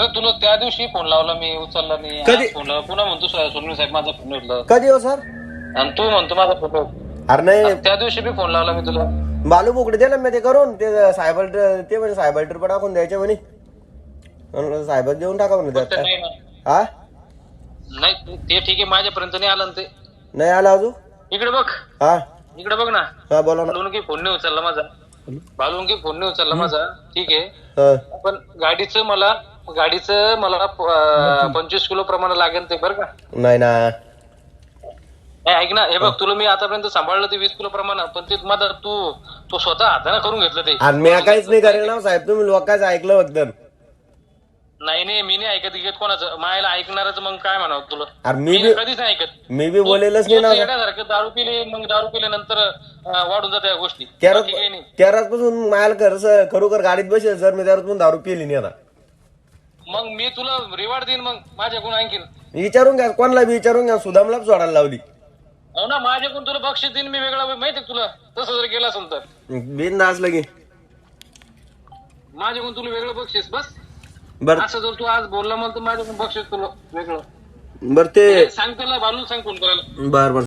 दिवशी फोन लावला मी उचलला नाही. कधी? फोन लावला. पुन्हा म्हणतो सोनू साहेब माझा फोन उचलला कधी हो सर? आणि तू म्हणतो माझा फोटो अरे नाही. त्या दिवशी बी फोन लावला मी तुला. बालू बोकडे दे ना मी ते करून. ते सायबर ते म्हणजे सायबर ट्रिप टाकून द्यायचे म्हणे. म्हणलं सायबर देऊन टाका म्हणे तर त्यात नाही ना. हा नाही ते ठीक आहे माझ्यापर्यंत नाही आलं ना ते. नाही आला अजून? इकडे बघ. हा. इकडे बघ ना. हा बोला ना. फोन नाही उचलला माझा. बालून की फोन नाही उचलला माझा. ठीक आहे. हा. पण गाडीचं मला गाडीचं मला पंचवीस किलो प्रमाण लागेल ते बरं का? नाही ना. नाही ऐक ना हे बघ तुला मी आतापर्यंत सांभाळलं ते वीस किलो प्रमाण पण ते माझा तू तू स्वतः हाताने करून घेतलं ते. आणि मी काहीच नाही करेल ना साहेब. तुम्ही लोकांचं ऐकलं फक्त नाही नाही मी नाही ऐकत ऐकत कोणाचं? मायला ऐकणारच मग काय म्हणावं तुला? अरे मी बी कधीच नाही ऐकत. मी बी बोलेलच नाही ना दारू पिले मग दारू पिल्यानंतर अं, वाढून जाते या गोष्टी. कॅरत बाकी काही नाही. कॅरत पासून मायाला खरं खरोखर गाडीत बसेल सर मी त्यातून दारू पिली नाही आता. मग मी तुला रिवार्ड देईन मग माझ्याकडून आणखीन. विचारून घ्या कोणाला बी विचारून घ्या सुदामला सोडायला लावली. हो ना माझ्याकडून तुला बक्षीस देईन मी वेगळा माहिती तुला? तसं जर केलं असेल तर. बिन नाच लगे माझ्याकडून तुला वेगळं बक्षीस बस. बर. असं जर तू आज बोलला मला तर माझ्याकडून बक्षीस तुला वेगळं. बर ते सांग त्याला बालू सांग फोन करायला. बर बर.